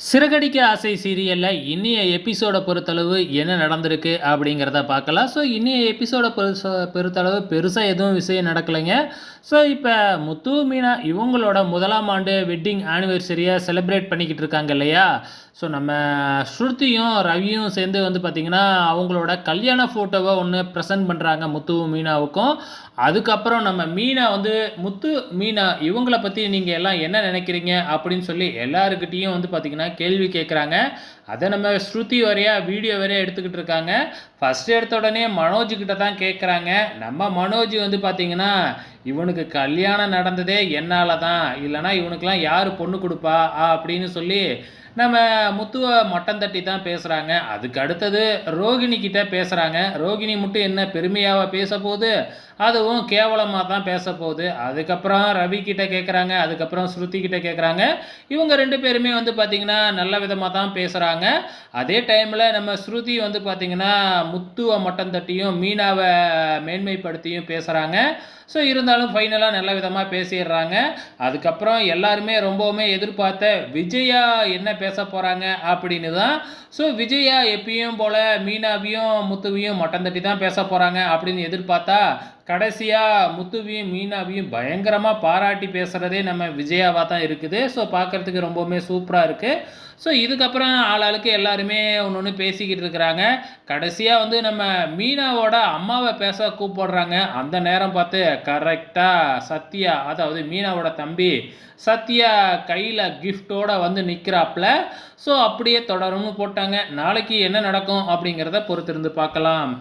சிறகடிக்க ஆசை சீரியலில் இன்னைய எபிசோடை பொறுத்தளவு என்ன நடந்திருக்கு அப்படிங்கிறத பார்க்கலாம். ஸோ இன்னைய எபிசோடை பெருச பொறுத்தளவு பெருசாக எதுவும் விஷயம் நடக்கலைங்க. ஸோ இப்போ முத்து மீனா இவங்களோட முதலாம் ஆண்டு வெட்டிங் ஆனிவர்சரியை செலிப்ரேட் பண்ணிக்கிட்டு இருக்காங்க இல்லையா? ஸோ நம்ம ஸ்ருதியும் ரவியும் சேர்ந்து வந்து பார்த்திங்கன்னா அவங்களோட கல்யாண ஃபோட்டோவை ஒன்று ப்ரெசென்ட் பண்ணுறாங்க முத்துவும் மீனாவுக்கும். அதுக்கப்புறம் நம்ம மீனா வந்து முத்து மீனா இவங்கள பற்றி நீங்கள் எல்லாம் என்ன நினைக்கிறீங்க? அப்படின்னு சொல்லி எல்லாருக்கிட்டேயும் வந்து பார்த்திங்கன்னா கேள்வி கேட்குறாங்க அதை நம்ம ஸ்ருதி வரையா வீடியோ வரையா எடுத்துக்கிட்டு இருக்காங்க. ஃபஸ்ட் எடுத்த உடனே மனோஜ் கிட்ட தான் கேட்குறாங்க நம்ம மனோஜ் வந்து பார்த்திங்கன்னா இவனுக்கு கல்யாணம் நடந்ததே என்னால் தான் இல்லைனா இவனுக்கெலாம் யார் பொண்ணு கொடுப்பா? அப்படின்னு சொல்லி நம்ம முத்துவை மட்டம் தட்டி தான் பேசுகிறாங்க அதுக்கு அடுத்தது ரோகிணி கிட்ட பேசுகிறாங்க ரோகிணி மட்டும் என்ன பெருமையாக பேச போகுது அதுவும் கேவலமாக தான் பேச போகுது அதுக்கப்புறம் ரவி கிட்ட கேட்குறாங்க அதுக்கப்புறம் ஸ்ருதி கிட்ட கேட்குறாங்க இவங்க ரெண்டு பேருமே வந்து பார்த்திங்கன்னா நல்ல விதமாக தான் பேசுகிறாங்க அதே டைமில் நம்ம ஸ்ருதி வந்து பார்த்திங்கன்னா முத்துவை மட்டம் தட்டியும் மீனாவை மேன்மைப்படுத்தியும் பேசுகிறாங்க ஸோ இருந்தால் இருந்தாலும் ஃபைனலாக நல்ல விதமாக பேசிடுறாங்க. அதுக்கப்புறம் எல்லாருமே ரொம்பவுமே எதிர்பார்த்த விஜயா என்ன பேச போகிறாங்க அப்படின்னு தான் ஸோ விஜயா எப்பயும் போல் மீனாவையும் முத்துவையும் மட்டம் தட்டி தான் பேச போகிறாங்க அப்படின்னு எதிர்பார்த்தா கடைசியாக முத்துவையும் மீனாவையும் பயங்கரமாக பாராட்டி பேசுகிறதே நம்ம விஜயாவாக தான் இருக்குது. ஸோ பார்க்குறதுக்கு ரொம்பவுமே சூப்பராக இருக்குது ஸோ இதுக்கப்புறம் ஆளாளுக்கு எல்லாருமே ஒன்று ஒன்று பேசிக்கிட்டு இருக்கிறாங்க. கடைசியாக வந்து நம்ம மீனாவோட அம்மாவை பேச கூப்பிடுறாங்க. அந்த நேரம் பார்த்து கரெக்டாக சத்யா அதாவது மீனாவோட தம்பி சத்யா கையில் கிஃப்டோட வந்து நிற்கிறாப்புல ஸோ அப்படியே தொடரும்னு போட்டாங்க. நாளைக்கு என்ன நடக்கும் அப்படிங்கிறத பொறுத்திருந்து பார்க்கலாம்.